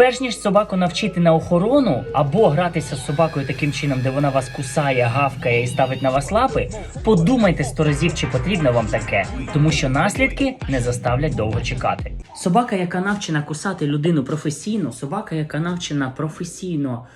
перш ніж собаку навчити на охорону або гратися з собакою таким чином, де вона вас кусає, гавкає і ставить на вас лапи, подумайте сто разів, чи потрібно вам таке, тому що наслідки не заставлять довго чекати. Собака, яка навчена кусати людину професійно, собака, яка навчена професійно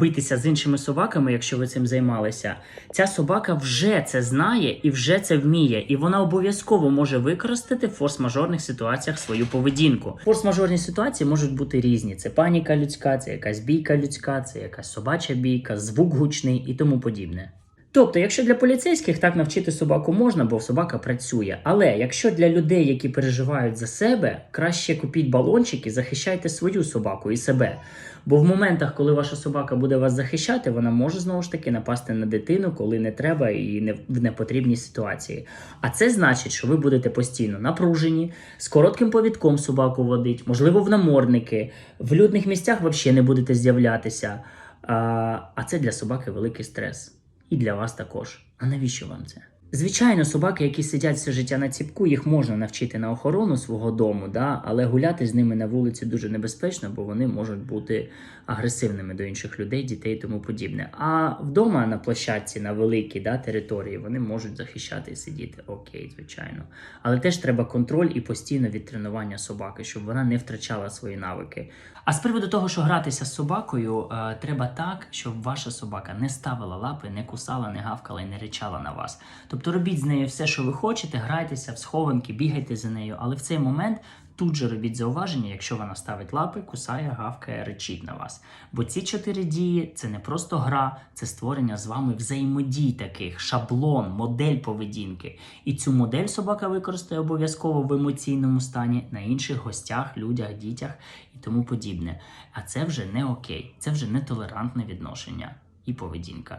битися з іншими собаками, якщо ви цим займалися, ця собака вже це знає і вже це вміє, і вона обов'язково може використати в форс-мажорних ситуаціях свою поведінку. Форс-мажорні ситуації можуть бути різні: це паніка людська, це якась бійка людська, це якась собача бійка, звук гучний і тому подібне. Тобто, якщо для поліцейських так навчити собаку можна, бо собака працює. Але якщо для людей, які переживають за себе, краще купіть балончик і захищайте свою собаку і себе. Бо в моментах, коли ваша собака буде вас захищати, вона може знову ж таки напасти на дитину, коли не треба і не в непотрібній ситуації. А це значить, що ви будете постійно напружені, з коротким повідком собаку водить, можливо, в намордники, в людних місцях взагалі не будете з'являтися. А це для собаки великий стрес. І для вас також. А навіщо вам це? Звичайно, собаки, які сидять все життя на ціпку, їх можна навчити на охорону свого дому, да? але гуляти з ними на вулиці дуже небезпечно, бо вони можуть бути агресивними до інших людей, дітей і тому подібне. А вдома на площадці, на великій да, території, вони можуть захищати і сидіти. Окей, звичайно. Але теж треба контроль і постійне відтренування собаки, щоб вона не втрачала свої навики. А з приводу того, що гратися з собакою, е, треба так, щоб ваша собака не ставила лапи, не кусала, не гавкала і не ричала на вас. Тобто робіть з нею все, що ви хочете, грайтеся в схованки, бігайте за нею, але в цей момент тут же робіть зауваження, якщо вона ставить лапи, кусає, гавкає, речить на вас. Бо ці чотири дії це не просто гра, це створення з вами взаємодій таких, шаблон, модель поведінки. І цю модель собака використає обов'язково в емоційному стані на інших гостях, людях, дітях і тому подібне. А це вже не окей, це вже нетолерантне відношення і поведінка.